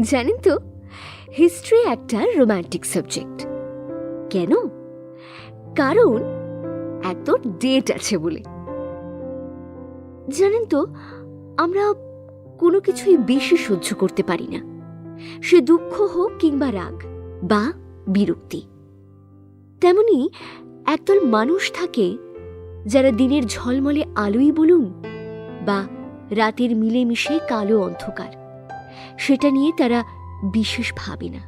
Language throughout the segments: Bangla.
জানেন তো হিস্ট্রি একটা রোমান্টিক সাবজেক্ট কেন? কারণ এত ডেট আছে বলে। জানেন তো, আমরা কোনো কিছুই বেশি সহ্য করতে পারি না। সে দুঃখ হোক কিংবা রাগ বা বিরক্তি। তেমনি একদল মানুষ থাকে যারা দিনের ঝলমলে আলোই বলুন বা রাতের মিলেমিশে কালো অন্ধকার। সেটা নিয়ে তারা বিশেষ ভাবে না।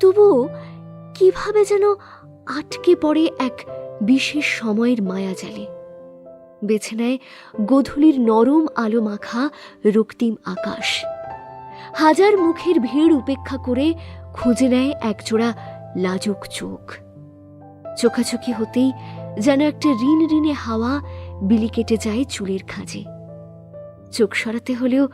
তবুও কীভাবে যেন আটকে পড়ে এক বিশেষ সময়ের মায়া জালে। বেছে নেয় গোধূলির নরম আলো মাখা রক্তিম আকাশ। হাজার মুখের ভিড় উপেক্ষা করে খুঁজে নেয় একজোড়া লাজুক চোখ। চোখাচোখি হতেই যেন একটা ঋণ ঋণে হাওয়া বিলি কেটে যায় চুলের খাঁজে। চোখ সরাতে হলেও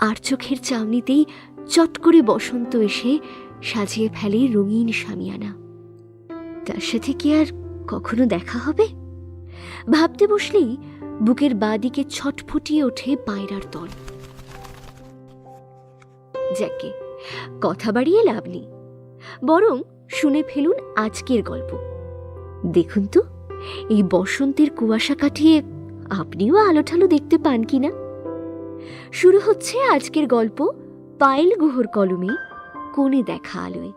আর চোখের চাউনিতেই চট করে বসন্ত এসে সাজিয়ে ফেলে রঙিন সামিয়ানা। তার সাথে কি আর কখনো দেখা হবে? ভাবতে বসলেই বুকের বাদিকে ছটফটিয়ে ওঠে পায়রার দল যাকে কথা বাড়িয়ে লাভ নেই, বরং শুনে ফেলুন আজকের গল্প। দেখুন তো, এই বসন্তের কুয়াশা কাটিয়ে আপনিও আলোঠালো দেখতে পান কিনা? শুরু হচ্ছে আজকের গল্প পায়েল গুহর কলমে, কোণে দেখা আলোয়।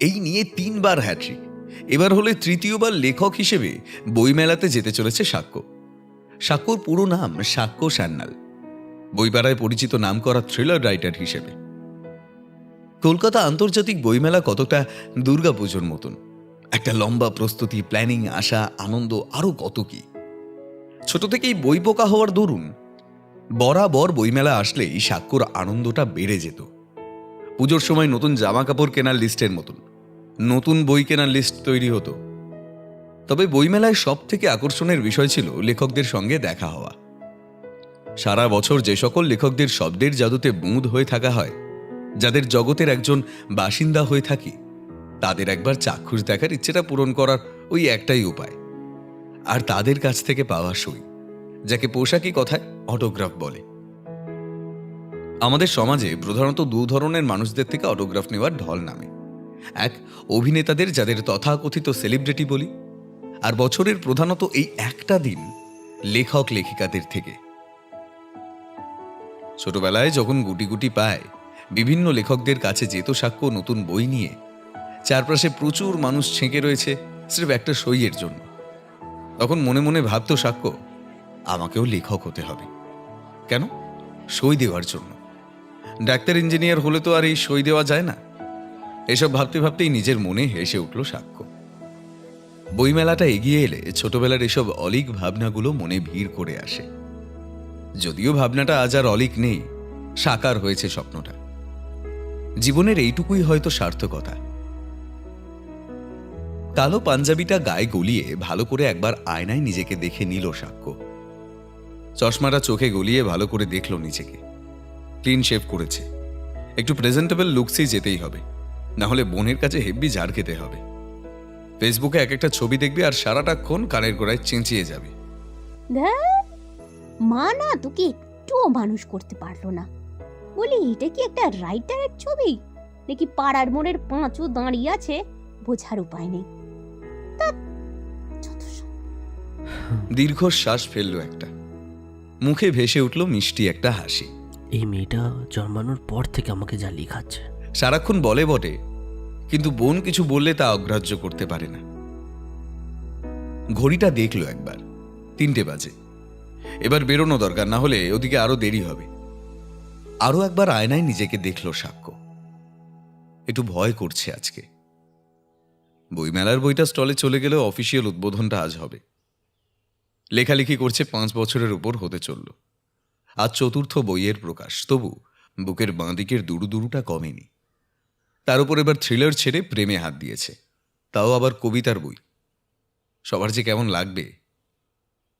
এই নিয়ে তিনবার হ্যাট্রিক। এবার হলে তৃতীয়বার লেখক হিসেবে বইমেলাতে যেতে চলেছে সাক্ষ্য। সাক্ষ্যর পুরো নাম সাক্ষ্য সান্যাল। বইপাড়ায় পরিচিত নাম করা থ্রিলার রাইটার হিসেবে। কলকাতা আন্তর্জাতিক বইমেলা কতটা দুর্গাপুজোর মতন। একটা লম্বা প্রস্তুতি প্ল্যানিং আশা, আনন্দ আরও কত কি। ছোট থেকেই বই পোকা হওয়ার দরুন, বরাবর বইমেলা আসলেই সাক্ষ্যর আনন্দটা বেড়ে যেত। পুজোর সময় নতুন জামা কাপড় কেনার লিস্টের মতন। নতুন বই কেনার লিস্ট তৈরি হতো। তবে বইমেলায় সব থেকে আকর্ষণের বিষয় ছিল লেখকদের সঙ্গে দেখা হওয়া। সারা বছর যে সকল লেখকদের শব্দের জাদুতে বুঁদ হয়ে থাকা হয়, যাদের জগতের একজন বাসিন্দা হয়ে থাকি, তাদের একবার চাক্ষুষ দেখার ইচ্ছেটা পূরণ করার ওই একটাই উপায়। আর তাদের কাছ থেকে পাওয়া সই, যাকে পোশাকি কথায় অটোগ্রাফ বলে। আমাদের সমাজে প্রধানত দু ধরনের মানুষদের থেকে অটোগ্রাফ নেওয়ার ঢল নামে। এক, অভিনেতাদের যাদের তথাকথিত সেলিব্রিটি বলি আর বছরের প্রধানত এই একটা দিন লেখক লেখিকাদের থেকে। ছোটবেলায় যখন গুটি গুটি পায়, বিভিন্ন লেখকদের কাছে যেত সাক্ষ্য নতুন বই নিয়ে। চারপাশে প্রচুর মানুষ ছেঁকে রয়েছে স্রেফ একটা সইয়ের জন্য। তখন মনে মনে ভাবত সাক্ষ্য, আমাকেও লেখক হতে হবে। কেন? সই দেওয়ার জন্য। ডাক্তার, ইঞ্জিনিয়ার হলে তো আর এই সই দেওয়া যায় না। এসব ভাবতে ভাবতেই নিজের মনে হেসে উঠল সাক্ষ্য। বইমেলাটা এগিয়ে এলে ছোটবেলার এসব অলিক ভাবনাগুলো মনে ভিড় করে আসে। যদিও ভাবনাটা আজ আর অলিক নেই, সাকার হয়েছে স্বপ্নটা। জীবনের এইটুকুই হয়তো সার্থকতা। কালো পাঞ্জাবিটা গায়ে গলিয়ে ভালো করে একবার আয়নায় নিজেকে দেখে নিল সাক্ষ্য। চশমাটা চোখে গলিয়ে ভালো করে দেখল নিজেকে। ক্লিন শেভ করেছে। একটু প্রেজেন্টেবল লুকসেই যেতেই হবে। না হলে বোনের কাছে হেব্বি ঝাড় খেতে হবে। ফেসবুকে এক একটা ছবি দেখবি আর সারাটাক্ষণ কানের গোড়ায় চেঁচিয়ে যাবে। ধ্যার, মা না তোকে একটুও মানুষ করতে পারল না। বলি এটা কি একটা রাইটারের ছবি? নাকি পাড়ার মোড়ের পাঁচও দাঁড়িয়ে আছে বোঝার উপায় নেই। তা যত সব। দীর্ঘশ্বাস ফেলল একটা। মুখে ভেসে উঠল মিষ্টি একটা হাসি। এই মেয়েটা জন্মানোর পর থেকে আমাকে যা লেখাচ্ছে। সারাক্ষণ বলে বটে কিন্তু বোন কিছু বললে তা অগ্রাহ্য করতে পারে না। ঘড়িটা দেখল একবার, তিনটে বাজে। এবার বেরোনো দরকার, না হলে ওদিকে আরও দেরি হবে। আরও একবার আয়নায় নিজেকে দেখল সাক্ষ্য। একটু ভয় করছে আজকে। বইমেলার বইটা স্টলে চলে গেলেও অফিসিয়াল উদ্বোধনটা আজ হবে। লেখালেখি করছে পাঁচ বছরের উপর হতে চলল। আজ চতুর্থ বইয়ের প্রকাশ, তবু বুকের বাঁ দিকের দুরু দুরুটা কমেনি। তার উপর এবার থ্রিলার ছেড়ে প্রেমে হাত দিয়েছে। তাও আবার কবিতার বই। সবার যে কেমন লাগবে?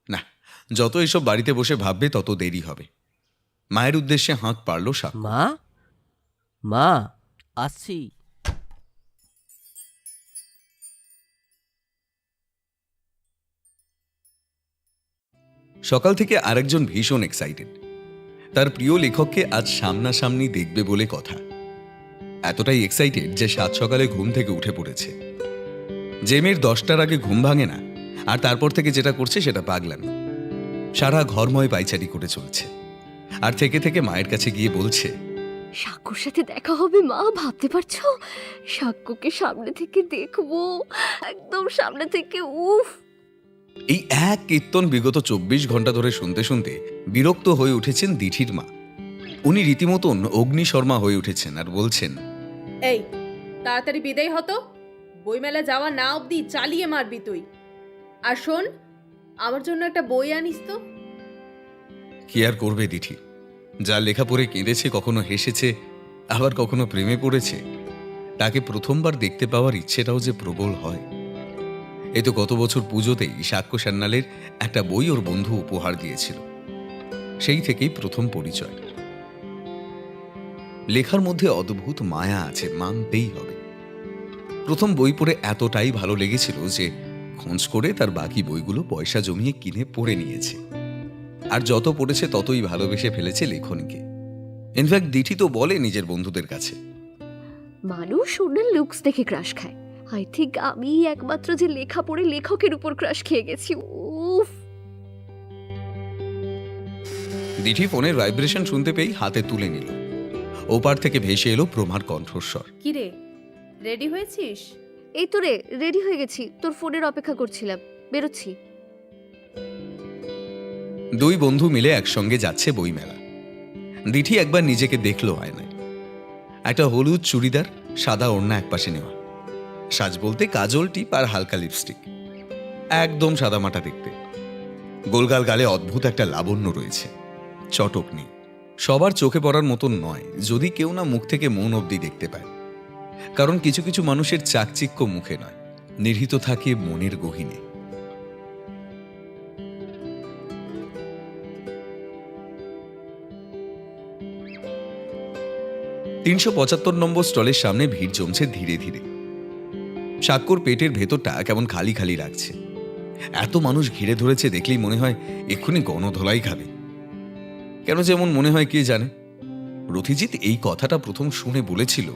না যত এসব বাড়িতে বসে ভাববে তত দেরি হবে। মায়ের উদ্দেশ্যে হাঁক পারল সাক্ষ্য মা? মা আসছি। সকাল থেকে আরেকজন ভীষণ এক্সাইটেড তার প্রিয় লেখককে আজ সামনাসামনি দেখবে বলে কথা। এতটাই এক্সাইটেড যে সাত সকালে ঘুম থেকে উঠে পড়েছে। যে মেয়ের দশটার আগে ঘুম ভাঙে না আর তারপর থেকে যেটা করছে সেটা পাগলামি। সারা ঘরময় পাইচারি করে চলছে। আর থেকে থেকে মায়ের কাছে গিয়ে বলছে সাক্ষ্যর সাথে দেখা হবে মা ভাবতে পারছ? সাক্ষ্যকে সামনে থেকে দেখব একদম সামনে থেকে উফ! এই এক কীর্তন বিগত চব্বিশ ঘণ্টা ধরে শুনতে শুনতে বিরক্ত হয়ে উঠেছেন দিঠির মা। উনি রীতিমতন অগ্নি শর্মা হয়ে উঠেছেন আর বলছেন এই, তাড়াতাড়ি বিদায় হতো। বইমেলা যাওয়া না অবধি চালিয়ে মারবি তুই। আর শোন, আমার জন্য একটা বই আনিস তো। কি আর করবে দিঠি? যা লেখা পড়ে কেঁদেছে, কখনো হেসেছে, আবার কখনো প্রেমে পড়েছে। তাকে প্রথমবার দেখতে পাওয়ার ইচ্ছেটাও যে প্রবল হয়। এ তো গত বছর পুজোতেই সাক্ষ্য সান্যালের একটা বই ওর বন্ধু উপহার দিয়েছিল। সেই থেকেই প্রথম পরিচয়। লেখার মধ্যে অদ্ভুত মায়া আছে মানতেই হবে। প্রথম বই পড়ে এতটাই ভালো লেগেছিল যে খোঁজ করে তার বাকি বইগুলো পয়সা জমিয়ে কিনে পড়ে নিয়েছে। আর যত পড়েছে ততই ভালোবেসে ফেলেছে লেখনকে। ইনফ্যাক্ট দিঠি তো বলে নিজের বন্ধুদের কাছে। মানুষ অন্যের লুকস দেখে ক্রাশ খায়। আই থিঙ্ক আমি একমাত্র যে লেখা পড়ে লেখকের উপর ক্রাশ খেয়ে গেছি উফ! দিঠি ফোনের ভাইব্রেশন শুনতে পেয়েই হাতে তুলে নিল। ওপার থেকে ভেসে এলো প্রমার কণ্ঠস্বর। কি রে রেডি হয়েছিস? এই তো রে রেডি হয়ে গেছি। তোর ফোনের অপেক্ষা করছিলাম। বেরোচ্ছি। দুই বন্ধু মিলে একসঙ্গে যাচ্ছে বইমেলা। দিঠি একবার নিজেকে দেখল আয়নায়। একটা হলুদ চুড়িদার সাদা ওড়না একপাশে নেওয়া। সাজ বলতে কাজল টিপ আর হালকা লিপস্টিক। একদম সাদামাটা দেখতে। গোলগাল গালে অদ্ভুত একটা লাবণ্য রয়েছে। চটক নেই। সবার চোখে পড়ার মতন নয়, যদি কেউ না মুখ থেকে মন অবধি দেখতে পায়। কারণ কিছু কিছু মানুষের চাকচিক্য মুখে নয়, নির্হিত থাকে মনের গহিনে। তিনশো পঁচাত্তর নম্বর স্টলের সামনে ভিড় জমছে ধীরে ধীরে। সাক্কর পেটের ভেতরটা কেমন খালি খালি লাগছে। এত মানুষ ঘিরে ধরেছে দেখলেই মনে হয় এক্ষুনি গণধোলাই খাবে। কেন যেমন মনে হয় কে জানে? রথিজিৎ এই কথাটা প্রথম শুনে বলেছিল।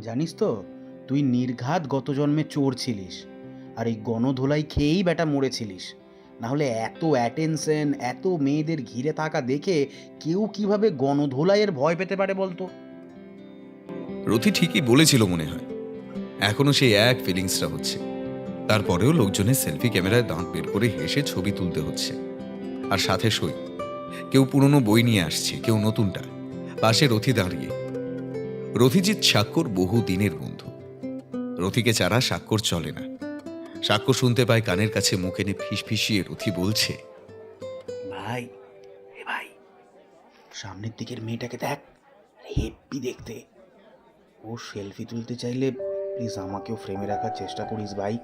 জানিস তো তুই নির্ঘাত গত জন্মে চোর ছিলিস আর এই গণধোলাই খেয়েই বেটা মরেছিলিস। না হলে এত অ্যাটেনশন এত মেয়েদের ঘিরে থাকা দেখে কেউ কীভাবে গণধোলাইয়ের ভয় পেতে পারে বলতো? রথি ঠিকই বলেছিল মনে হয়। এখনও সেই এক ফিলিংসটা হচ্ছে। তারপরেও লোকজনের সেলফি ক্যামেরায় দাঁত বের করে হেসে ছবি তুলতে হচ্ছে। আর সাথে সই। কেউ পুরনো বই নিয়ে আসছে কেউ নতুনটা। পাশে রথি দাঁড়িয়ে। রথিজিৎ স্বাক্ষর বহু দিনের বন্ধু। রথিকে ছাড়া স্বাক্ষর চলে না। স্বাক্ষর শুনতে পায় কানের কাছে মুখ এনে ফিস ফিসিয়ে রথি বলছে ভাই এ ভাই সামনের দিকের মেয়েটাকে দেখ হেপ্পি দেখতে। ও সেলফি তুলতে চাইলে প্লিজ আমাকেও ফ্রেমে রাখার চেষ্টা করিস ভাই।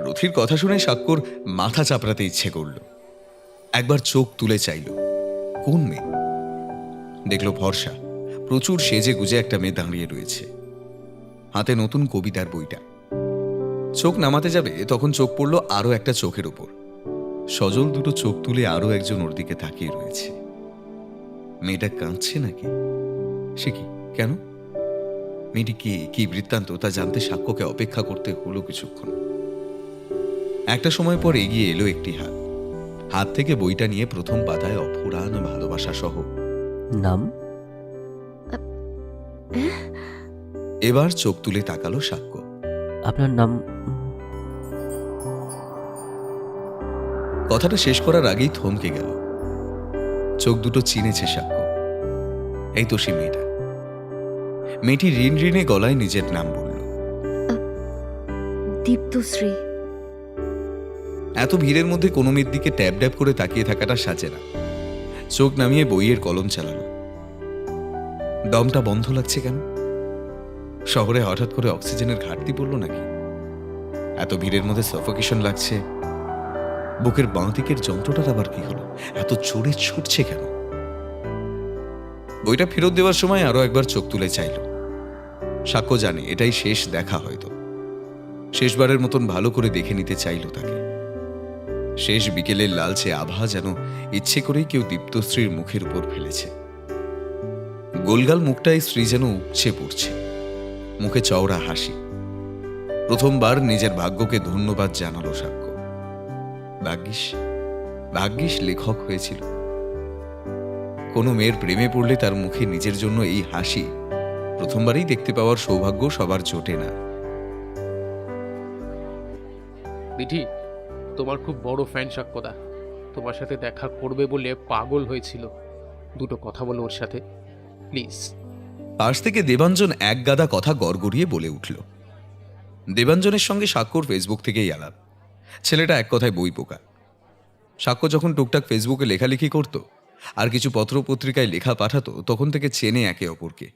রথির কথা শুনে স্বাক্ষর মাথা চাপড়াতে ইচ্ছে করল। একবার চোখ তুলে চাইল। কোন মেয়ে? দেখল ভরসা। প্রচুর সেজে গুজে একটা মেয়ে দাঁড়িয়ে রয়েছে। হাতে নতুন কবিতার বইটা। চোখ নামাতে যাবে, তখন চোখ পড়ল আরও একটা চোখের উপর সজল দুটো চোখ তুলে আরও একজন ওর দিকে তাকিয়ে রয়েছে। মেয়েটা কাঁদছে নাকি? সে কি? কেন? মেয়েটি কি? কি বৃত্তান্ত? তা জানতে সাক্ষ্যকে অপেক্ষা করতে হলো কিছুক্ষণ। একটা সময় পর এগিয়ে এলো একটি হাত। হাত থেকে বইটা নিয়ে প্রথম পাতায় অফুরান ভালোবাসা সহ নাম? এবার চোখ তুলে তাকালো সাক্ষ্য। আপনার নাম? কথাটা শেষ করার আগেই থমকে গেল। চোখ দুটো চিনেছে সাক্ষ্য। এই তো সে মেয়েটা। মেয়েটি ঋণ ঋণে গলায় নিজের নাম বলল। দীপ্তশ্রী। এত ভিড়ের মধ্যে কোনো মেয়ের দিকে ট্যাব ট্যাব করে তাকিয়ে থাকাটা সাজে না। চোখ নামিয়ে বইয়ের কলম চালালো। দমটা বন্ধ লাগছে কেন? শহরে হঠাৎ করে অক্সিজেনের ঘাটতি পড়ল নাকি? এত ভিড়ের মধ্যে সফোকেশন লাগছে। বুকের বাঁ দিকের যন্ত্রটার আবার কি হলো? এত জোরে ছুটছে কেন? বইটা ফেরত দেওয়ার সময় আরও একবার চোখ তুলে চাইল। সাক্ষ্য জানে, এটাই শেষ দেখা হয়তো। শেষবারের মতন ভালো করে দেখে নিতে চাইল তাকে। শেষ বিকেলের লালচে আভা যেন ইচ্ছে করেই কেউ দীপ্তশ্রীর মুখের উপর ফেলেছে। গোলগাল মুখটায় স্ত্রী যেন উপচে পড়ছে। মুখে চওড়া হাসি। প্রথমবার নিজের ভাগ্যকে ধন্যবাদ জানালো সাক্ষ্য। ভাগ্যিস ভাগ্যিস লেখক হয়েছিল। কোনো মেয়ের প্রেমে পড়লে তার মুখে নিজের জন্য এই হাসি প্রথমবারই দেখতে পাওয়ার সৌভাগ্য সবার জোটে না। দিঠি তোমার খুব বড় ফ্যান সাক্ষ্যদা। তোমার সাথে দেখা করবে বলে পাগল হয়েছিল। দুটো কথা বলো ওর সাথে। প্লিজ। পাশ থেকে দেবাঞ্জন এক গাদা কথা গড়গড়িয়ে বলে উঠল। দেবাঞ্জনের সঙ্গে স্বাক্ষর ফেসবুক থেকেই আলাপ। ছেলেটা এক কথায় বই পোকা। সাক্ষ্য যখন টুকটাক ফেসবুকে লেখালেখি করত, আর কিছু পত্র পত্রিকায় লেখা পাঠাতো, তখন থেকে চেনে একে অপরকে।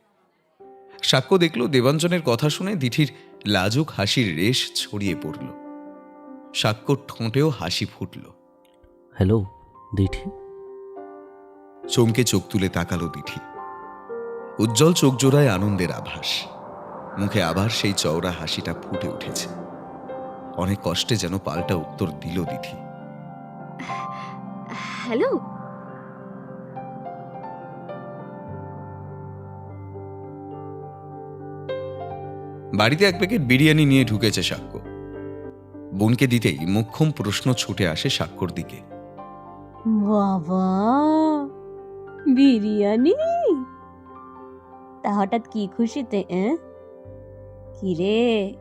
সাক্ষ্য দেখল দেবাঞ্জনের কথা শুনে দিঠির লাজুক হাসির রেশ ছড়িয়ে পড়ল। সাক্ষ্যর ঠোঁটেও হাসি ফুটল। হ্যালো দিঠি? চমকে চোখ তুলে তাকালো দিঠি। উজ্জ্বল চোখ জোড়ায় আনন্দের আভাস। মুখে আবার সেই চওড়া হাসিটা ফুটে উঠেছে। অনেক কষ্টে যেন পাল্টা উত্তর দিল দিঠি। হ্যালো? বাড়িতে এক প্যাকেট বিরিয়ানি নিয়ে ঢুকেছে সাক্ষ্য। বোনকে দিতেই মোক্ষম প্রশ্ন ছুটে আসে সাক্ষর দিকে। বাবা বিরিয়ানি? তা হঠাৎ কি খুশিতে? কি রে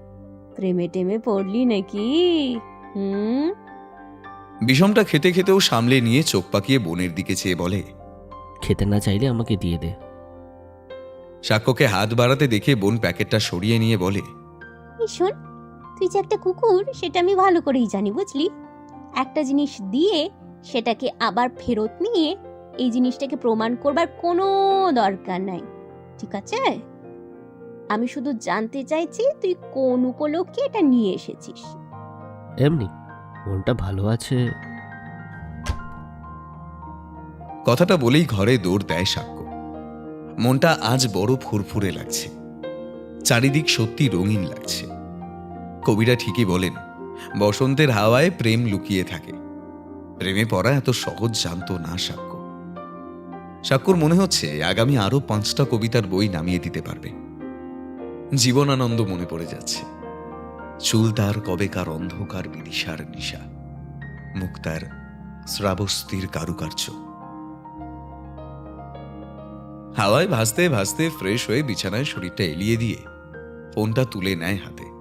প্রেমে টেমে পড়লি নাকি? হুম? বিষমটা খেতে খেতেও সামলে নিয়ে চোখ পাকিয়ে বোনের দিকে চেয়ে বলে খেতে না চাইলে আমাকে দিয়ে দে। সাক্ষ্যকে হাত বাড়াতে দেখে বোন প্যাকেটটা সরিয়ে নিয়ে বলে এই শোন তুই যে একটা কুকুর সেটা আমি ভালো করেই জানি বুঝলি? একটা জিনিস দিয়ে সেটাকে আবার ফেরত নিয়ে এই জিনিসটাকে প্রমাণ করবার কোনো দরকার নাই ঠিক আছে? আমি শুধু জানতে চাইছি তুই কোন উপলক্ষে এটা নিয়ে এসেছিস? এমনি মনটা ভালো আছে। কথাটা বলেই ঘরে দৌড় দেয় সাক্ষ্য। মনটা আজ বড় ফুরফুরে লাগছে। চারিদিক সত্যি রঙিন লাগছে। কবিরা ঠিকই বলেন, বসন্তের হাওয়ায় প্রেম লুকিয়ে থাকে। প্রেমে পড়া এত সহজ জানতো না সাক্ষ্য। সাক্ষ্যর মনে হচ্ছে আগামী আরও পাঁচটা কবিতার বই নামিয়ে দিতে পারবে। জীবনানন্দ মনে পড়ে যাচ্ছে। চুল তার কবেকার অন্ধকার বিদিশার নিশা মুক্তার শ্রাবস্তির কারুকার্য। হাওয়ায় ভাসতে ভাসতে ফ্রেশ হয়ে বিছানায় শরীরটা এলিয়ে দিয়ে, ফোনটা তুলে নেয় হাতে।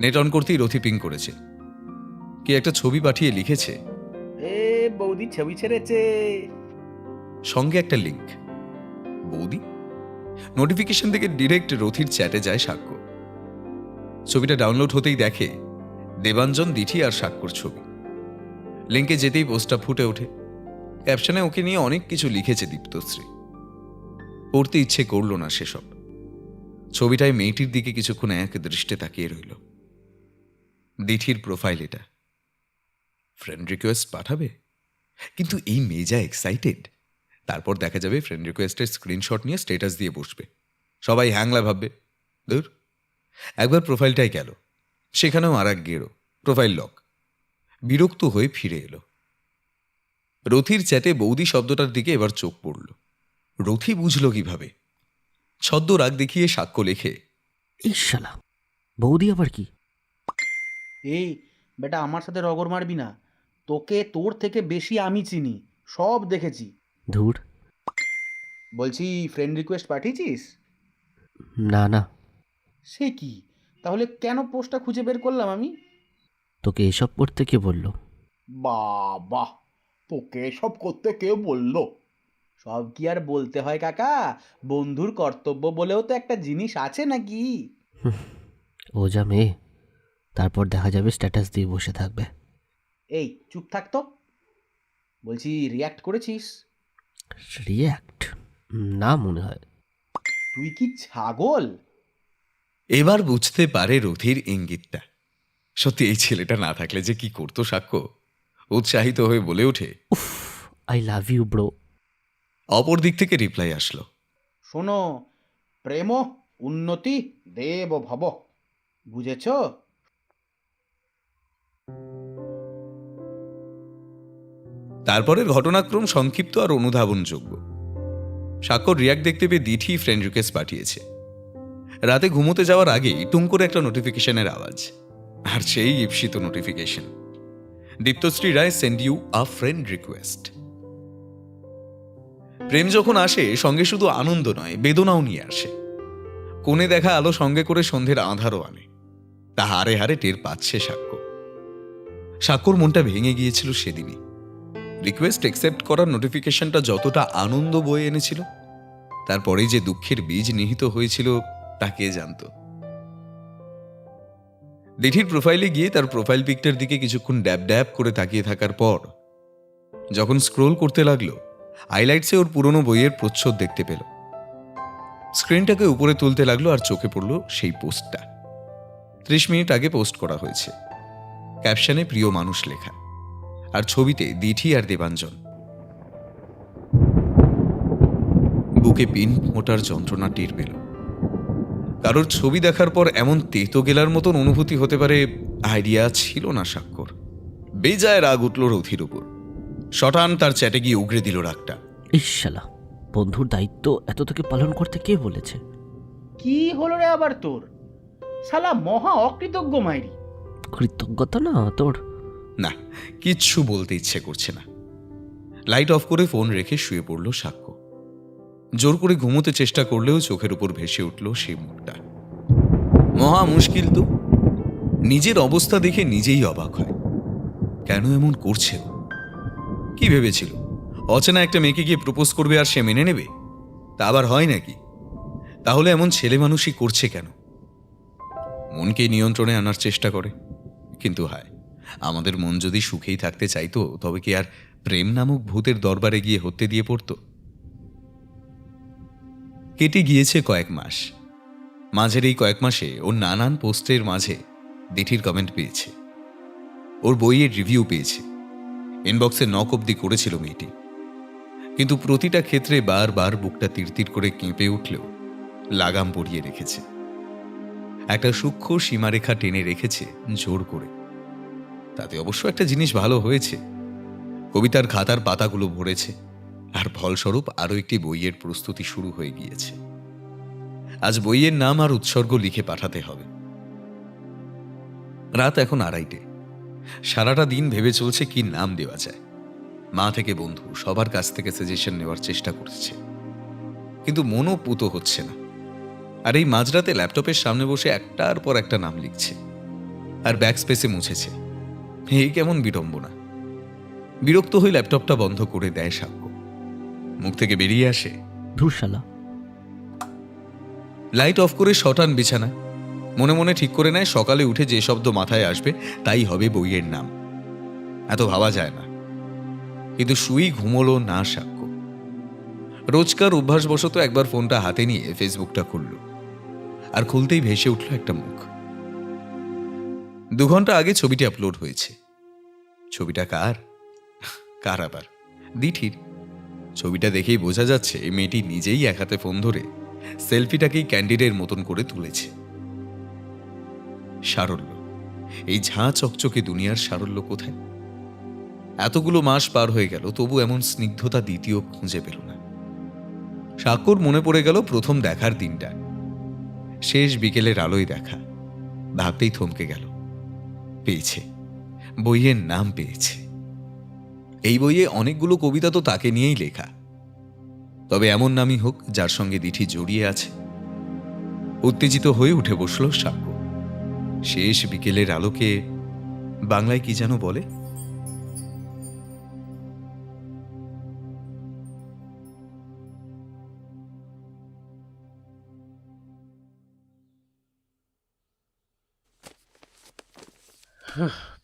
নেট অন করতেই রথি পিং করেছে। কি একটা ছবি পাঠিয়ে লিখেছে। এ বৌদি ছবি ছেড়েছে। সঙ্গে একটা লিংক বৌদি? নোটিফিকেশন থেকে ডিরেক্ট রথির চ্যাটে যায় সাক্ষ্য। ছবিটা ডাউনলোড হতেই দেখে দেবাঞ্জন দিঠি আর সাক্ষ্যর ছবি। লিঙ্কে যেতেই পোস্টটা ফুটে ওঠে। ক্যাপশনে ওকে নিয়ে অনেক কিছু লিখেছে দীপ্তশ্রী। পড়তে ইচ্ছে করল না সেসব। ছবিটায় মেয়েটির দিকে কিছুক্ষণ এক দৃষ্টে তাকিয়ে রইল। দিঠির প্রোফাইল এটা। ফ্রেন্ড রিকোয়েস্ট পাঠাবে? কিন্তু এই মেজা এক্সাইটেড তারপর দেখা যাবে ফ্রেন্ড রিকোয়েস্টের স্ক্রিনশট নিয়ে স্টেটাস দিয়ে বসবে। সবাই হ্যাংলা ভাববে। দূর একবার প্রোফাইলটাই গেল। সেখানেও আর এক গেরো। Profile lock. বিরক্ত হয়ে ফিরে এলো। রথির চ্যাটে বৌদি শব্দটার দিকে এবার চোখ পড়ল। রথি বুঝল কীভাবে? ছদ্ম রাগ দেখিয়ে সাক্ষ্য লেখে এই শালা বৌদি আবার কি? এই বেটা আমার সাথে রগর মারবি না। তোকে তোর থেকে বেশি আমি চিনি। সব দেখেছি। ধুর। বলছি ফ্রেন্ড রিকোয়েস্ট পাঠিয়েছিস? না না। সে কি? তাহলে কেন পোস্টটা খুঁজে বের করলাম আমি? তোকে এসব করতে কে বলল? বাবা তোকে সব করতে কে বলল? সব কি আর বলতে হয় কাকা? বন্ধুর কর্তব্য বলেও তো একটা জিনিস আছে নাকি? ও যা মেয়ে। তারপর দেখা যাবে স্ট্যাটাস দিয়ে বসে থাকবে। এই চুপ থাক তো। বলছি রিয়াক্ট করেছিস? রিয়্যাক্ট না মনে হয়। তুই কি ছাগল? এবার বুঝতে পারে রথির ইঙ্গিতটা। সত্যি এই ছেলেটা না থাকলে যে কি করতো সাক্ষ্য? উৎসাহিত হয়ে বলে ওঠে উফ আই লাভ ইউ ব্রো অপর দিক থেকে রিপ্লাই আসলো শোনো প্রেম উন্নতি দেব ভব। বুঝেছ? তারপরের ঘটনাক্রম সংক্ষিপ্ত আর অনুধাবনযোগ্য। স্বাক্ষর রিয়াক্ট দেখতে পেয়ে দিঠি ফ্রেন্ড রিকোয়েস্ট পাঠিয়েছে। রাতে ঘুমোতে যাওয়ার আগেই টুং করে একটা নোটিফিকেশনের আওয়াজ। আর সেই ঈপ্সিত notification Diptashree Roy send you a friend request প্রেম যখন আসে, সঙ্গে শুধু আনন্দ নয়, বেদনাও নিয়ে আসে। কোণে দেখা আলো সঙ্গে করে সন্ধ্যের আধারও আনে। তা হারে হারে টের পাচ্ছে সাক্ষ্য সাক্ষ্যর মনটা ভেঙে গিয়েছিল সেদিনই। রিকোয়েস্ট অ্যাকসেপ্ট করার নোটিফিকেশনটা যতটা আনন্দ বয়ে এনেছিল, তারপরেই যে দুঃখের বীজ নিহিত হয়েছিল তা কে জানত? দিঠির প্রোফাইলে গিয়ে তার প্রোফাইল পিকটার দিকে কিছুক্ষণ ড্যাব ড্যাব করে তাকিয়ে থাকার পর, যখন স্ক্রোল করতে লাগল হাইলাইটসে ওর পুরনো বইয়ের প্রচ্ছদ দেখতে পেল। স্ক্রিনটাকে উপরে তুলতে লাগল আর চোখে পড়ল সেই পোস্টটা ত্রিশ মিনিট আগে পোস্ট করা হয়েছে। ক্যাপশনে প্রিয় মানুষ লেখা। আর ছবিতে দিঠি আর দেবাঞ্জন। বুকে পিন ফোটার যন্ত্রণা টের পেল। কারোর ছবি দেখার পর এমন তেতো গেলার মতন অনুভূতি হতে পারে আইডিয়া ছিল না স্বাক্ষর। বেজায় রাগ উঠল রথির উপর। শটান তার চ্যাটে গিয়ে উগড়ে দিল রাগটা। ইশালা বন্ধুর দায়িত্ব এত তোকে পালন করতে কে বলেছে? কি হলো রে আবার তোর? শালা মহা অকৃতজ্ঞ মাইরি। কৃতজ্ঞতা না তোর? না, কিচ্ছু বলতে ইচ্ছে করছে না। লাইট অফ করে ফোন রেখে শুয়ে পড়ল সাক্ষ্য। জোর করে ঘুমোতে চেষ্টা করলেও চোখের উপর ভেসে উঠল সেই মুখটা মহা মুশকিল তো। নিজের অবস্থা দেখে নিজেই অবাক হয়। কেন এমন করছে? কি ভেবেছিল? অচেনা একটা মেয়েকে গিয়ে প্রপোজ করবে আর সে মেনে নেবে? তা আবার হয় নাকি? তাহলে এমন ছেলে মানুষই করছে কেন? মনকে নিয়ন্ত্রণে আনার চেষ্টা করে। কিন্তু হায়, আমাদের মন যদি সুখেই থাকতে চাইতো, তবে কি আর প্রেম নামক ভূতের দরবারে গিয়ে হত্যে দিয়ে পড়ত? কেটে গিয়েছে কয়েক মাস। মাঝের এই কয়েক মাসে ও নানান পোস্টের মাঝে দিঠির কমেন্ট পেয়েছে। ওর বইয়ের রিভিউ পেয়েছে। ইনবক্সে নক অব্দি করেছিল মেয়েটি। কিন্তু প্রতিটা ক্ষেত্রে বারবার বুকটা তিরতির করে কেঁপে উঠলেও লাগাম পরিয়ে রেখেছে। একটা সূক্ষ্ম সীমারেখা টেনে রেখেছে জোর করে। তাতে অবশ্য একটা জিনিস ভালো হয়েছে। কবিতার খাতার পাতাগুলো ভরেছে আর ফলস্বরূপ আরও একটি বইয়ের প্রস্তুতি শুরু হয়ে গিয়েছে। আজ বইয়ের নাম আর উৎসর্গ লিখে পাঠাতে হবে। রাত এখন আড়াইটে। সারাটা দিন ভেবে চলছে কি নাম দেওয়া যায়। মা থেকে বন্ধু সবার কাছ থেকে সাজেশন নেওয়ার চেষ্টা করছে। কিন্তু মনও পুতো হচ্ছে না। আর এই মাঝরাতে ল্যাপটপের সামনে বসে একটার পর একটা নাম লিখছে। আর ব্যাক স্পেসে মুছেছে। এই কেমন বিড়ম্বনা। বিরক্ত হয়ে ল্যাপটপটা বন্ধ করে দেয় সাক্ষ্য মুখ থেকে বেরিয়ে আসে। ধুরশালা লাইট অফ করে শটান বিছানা। মনে মনে ঠিক করে নেয় সকালে উঠে যে শব্দ মাথায় আসবে তাই হবে বইয়ের নাম। এত ভাবা যায় না। কিন্তু শুই ঘুমোলো না সাক্ষ্য রোজকার অভ্যাসবশত একবার ফোনটা হাতে নিয়ে ফেসবুকটা খুলল। আর খুলতেই ভেসে উঠল একটা মুখ। দু ঘণ্টা আগে ছবিটি আপলোড হয়েছে। ছবিটা কার? কার আবার? দিঠির। ছবিটা দেখেই বোঝা যাচ্ছে, এই মেয়েটি নিজেই এক হাতে ফোন ধরে সেলফিটাকেই ক্যান্ডিডের মতন করে তুলেছে। সারল্য। এই ঝাঁ চকচকে দুনিয়ার সারল্য কোথায়? এতগুলো মাস পার হয়ে গেল, তবু এমন স্নিগ্ধতা দ্বিতীয় খুঁজে পেল না। সাক্ষর মনে পড়ে গেল প্রথম দেখার দিনটা। শেষ বিকেলের আলোয় দেখা। ভাবতেই থমকে গেল। পেয়েছে। বইয়ের নাম পেয়েছে। এই বইয়ে অনেকগুলো কবিতা তো তাকে নিয়েই লেখা। তবে এমন নামই হোক যার সঙ্গে দিঠি জড়িয়ে আছে। উত্তেজিত হয়ে উঠে বসল সাক্ষ্য। শেষ বিকেলের আলোকে বাংলায় কি যেন বলে?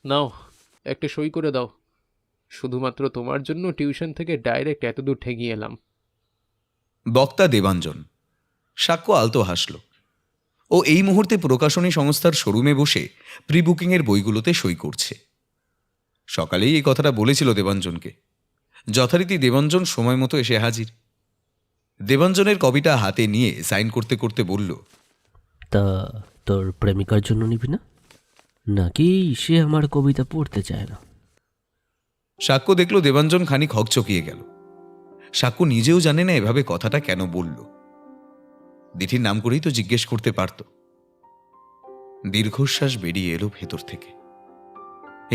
নাও একটা সই করে দাও। শুধুমাত্র তোমার জন্য টিউশন থেকে ডাইরেক্ট এতদূর ঠেঙিয়ে এলাম। বক্তা দেবাঞ্জন সাক্ষ্য আলতো হাসল। ও এই মুহূর্তে প্রকাশনী সংস্থার শোরুমে বসে প্রি বুকিংয়ের বইগুলোতে সই করছে। সকালেই এই কথাটা বলেছিল দেবাঞ্জনকে। যথারীতি দেবাঞ্জন সময় মতো এসে হাজির। দেবাঞ্জনের কবিটা হাতে নিয়ে সাইন করতে করতে বলল তা তোর প্রেমিকার জন্য নিবি না? নাকি সে আমার কবিতা পড়তে চায় না? সাক্ষ্য দেখল দেবাঞ্জন খানিক হকচকিয়ে গেল। সাক্ষ্য নিজেও জানে না এভাবে কথাটা কেন বলল। দিঠির নাম করেই তো জিজ্ঞেস করতে পারত। দীর্ঘশ্বাস বেরিয়ে এলো ভেতর থেকে।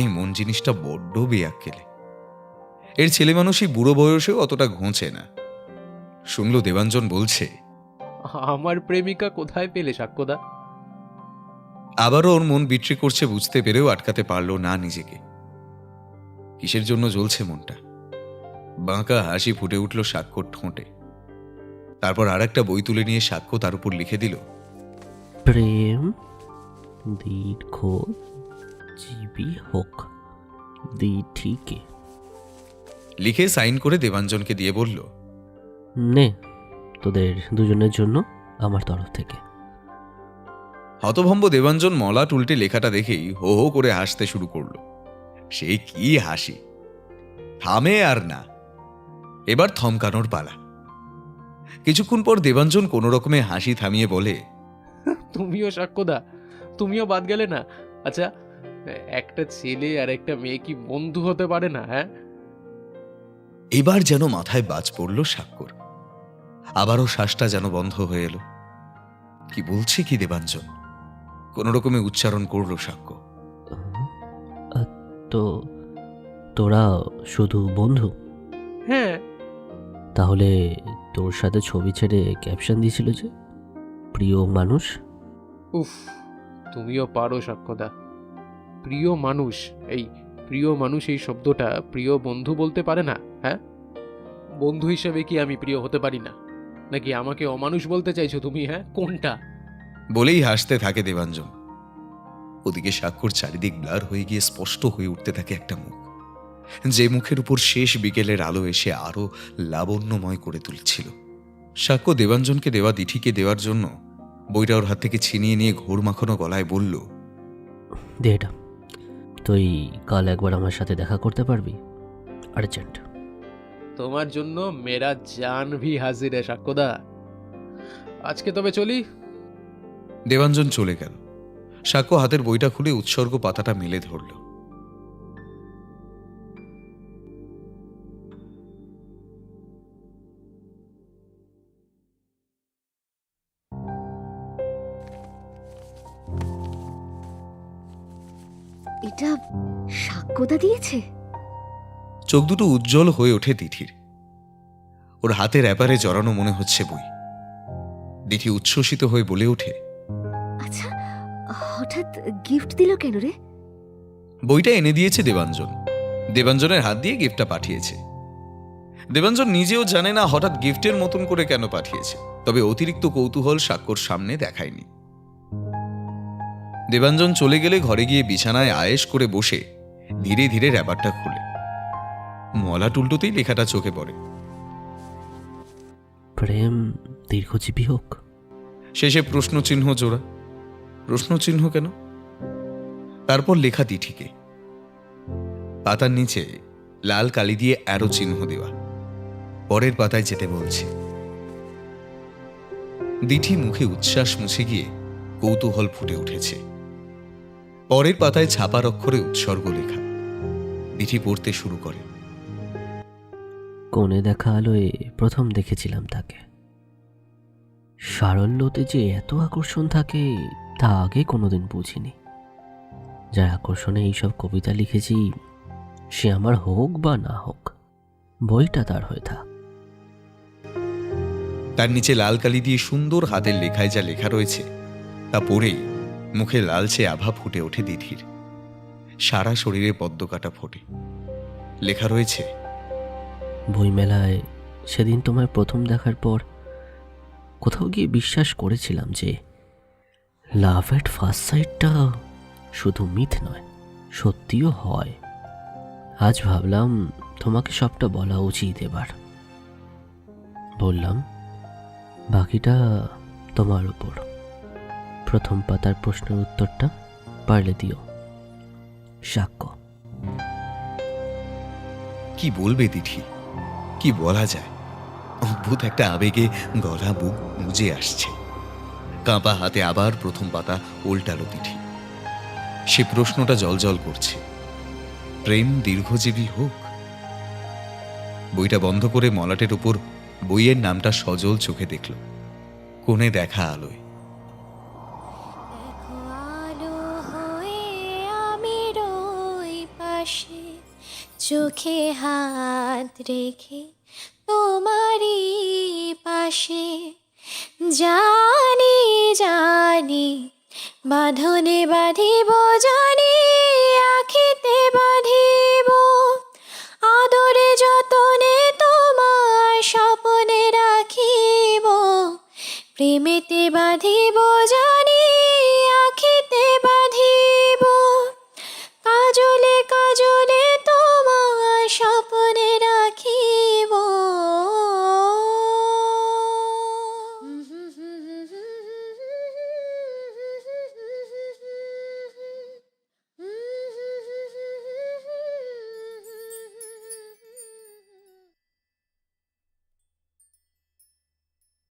এই মন জিনিসটা বড্ড বেয়াক্কেলে। এর ছেলে মানুষই বুড়ো বয়সেও অতটা ঘোঁচে না। শুনল দেবাঞ্জন বলছে আমার প্রেমিকা কোথায় পেলে সাক্ষ্যদা? আবারও ওর মন বিট্রি করছে বুঝতে পেরেও আটকাতে পারল না নিজেকে। কিসের জন্য জ্বলছে মনটা? বাঁকা হাসি ফুটে উঠল সাক্ষ্যর ঠোঁটে। তারপর আর একটা বই তুলে নিয়ে সাক্ষ্য তার উপর লিখে দিল প্রেম দীর্ঘ জীবী হোক দিঠিকে লিখে সাইন করে দেবাঞ্জনকে দিয়ে বলল নে তোদের দুজনের জন্য আমার তরফ থেকে। হতভম্ব দেবাঞ্জন মলাট উল্টে লেখাটা দেখেই হো হো করে হাসতে শুরু করল। সে কি হাসি? থামে আর না। এবার থমকানোর পালা। কিছুক্ষণ পর দেবাঞ্জন কোনো রকমে হাসি থামিয়ে বলে তুমিও সাক্ষ্যদা তুমিও বাদ গেলে না। আচ্ছা একটা ছেলে আর একটা মেয়ে কি বন্ধু হতে পারে না হ্যাঁ? এবার যেন মাথায় বাজ পড়ল সাক্ষর। আবারও শ্বাসটা যেন বন্ধ হয়ে এলো। কি বলছে কি দেবাঞ্জন? কোন রকমে উচ্চারণ করল সাক্ষ্য। তো তোরা শুধু বন্ধু? হ্যাঁ। তাহলে তোর সাথে ছবি ছেড়ে ক্যাপশন দিয়েছিল যে প্রিয় মানুষ? উফ তুমিও পারো সাক্ষ্যদা। প্রিয় মানুষ এই প্রিয় মানুষ এই শব্দটা প্রিয় বন্ধু বলতে পারে না হ্যাঁ? বন্ধু হিসেবে কি আমি প্রিয় হতে পারি না? নাকি আমাকে অমানুষ বলতে চাইছো তুমি হ্যাঁ? কোনটা? বলেই হাসতে থাকে দেবাঞ্জন। ওদিকে স্বাক্ষর চারিদিক ব্লার হয়ে গিয়ে স্পষ্ট হয়ে উঠতে থাকে একটা মুখ। যে মুখের উপর শেষ বিকেলের আলো এসে আরও লাবণ্যময় করে তুলছিল। সাক্ষ্য দেবাঞ্জনকে দেওয়া দিঠিকে দেওয়ার জন্য বইটা ওর হাত থেকে ছিনিয়ে নিয়ে ঘোর মাখানো গলায় বলল দে এটা। তুই কাল একবার আমার সাথে দেখা করতে পারবি আর্জেন্ট। তোমার জন্য মেরা জান ভি হাজির সাক্ষ্যদা। আজকে তবে চলি। দেবাঞ্জন চলে গেল। সাক্ষ্য হাতের বইটা খুলে উৎসর্গ পাতাটা মেলে ধরল। এটা সাক্ষ্যতা দিয়েছে? চোখ দুটো উজ্জ্বল হয়ে ওঠে দিঠির ওর হাতের অ্যাপারে জড়ানো মনে হচ্ছে বই। দিঠি উচ্ছ্বসিত হয়ে বলে ওঠে হঠাৎ গিফট দিল কেন রে? বইটা এনে দিয়েছে দেবাঞ্জন। দেবাঞ্জনের হাত দিয়ে গিফটটা পাঠিয়েছে। দেবাঞ্জন নিজেও জানে না হঠাৎ গিফটের মতন করে কেন পাঠিয়েছে। তবে অতিরিক্ত কৌতূহল সাক্ষ্যর সামনে দেখায়নি। দেবাঞ্জন চলে গেলে ঘরে গিয়ে বিছানায় আয়েশ করে বসে ধীরে ধীরে র্যাপারটা খুলে। মলা টুলটোতেই লেখাটা চোখে পড়ে। প্রেম দীর্ঘজীবী হোক। শেষে প্রশ্নচিহ্ন জোড়া। প্রশ্নচিহ্ন কেন? তারপর লেখা দিঠিকে পাতার নিচে লাল কালি দিয়ে অ্যারো চিহ্ন দেওয়া। পরের পাতায় যেতে বলছে। দিঠি মুখে উচ্ছ্বাস মুছে গিয়ে কৌতূহল ফুটে উঠেছে। পরের পাতায় ছাপার অক্ষরে উৎসর্গ লেখা। দিঠি পড়তে শুরু করে। কোণে দেখা আলোয় প্রথম দেখেছিলাম তাকে। সারল্যতে যে এত আকর্ষণ থাকে তা আগে কোনোদিন বুঝিনি। যার আকর্ষণে এইসব কবিতা লিখেছি সে আমার হোক বা না হোক বইটা তার হয়ে থাক। তার নিচে লাল কালি দিয়ে সুন্দর হাতের লেখায় যা লেখা রয়েছে তা পড়েই মুখে লালচে আভা ফুটে ওঠে দিধির। সারা শরীরে পদ্মকাটা ফোটে। লেখা রয়েছে বইমেলায় সেদিন তোমায় প্রথম দেখার পর কোথাও গিয়ে বিশ্বাস করেছিলাম যে লাভ অ্যাট ফার্স্ট সাইটটা শুধু মিথ নয়, সত্যিও হয়। আজ ভাবলাম তোমাকে সবটা বলা উচিত এবার। বললাম, বাকিটা তোমার উপর। প্রথম পাতার প্রশ্নের উত্তরটা পারলে দিও। সাক্ষ্য। কি বলবে দিঠি? কি বলা যায়? অদ্ভুত একটা আবেগে গলা বুক মুজে আসছে। কাঁপা হাতে আবার প্রথম পাতা উল্টালো তিঠি সে প্রশ্নটা জলজল করছে। প্রেম দীর্ঘজীবী হোক। বইটা বন্ধ করে মলাটের উপর বইয়ের নামটা সজল চোখে দেখল। কোণে দেখা আলোয়। চোখে হাত রেখে তোমারই পাশে। জানি জানি বাঁধনে বাঁধিব জানি আখিতে বাঁধিব। আদরে যতনে তোমার স্বপনে রাখিব প্রেমেতে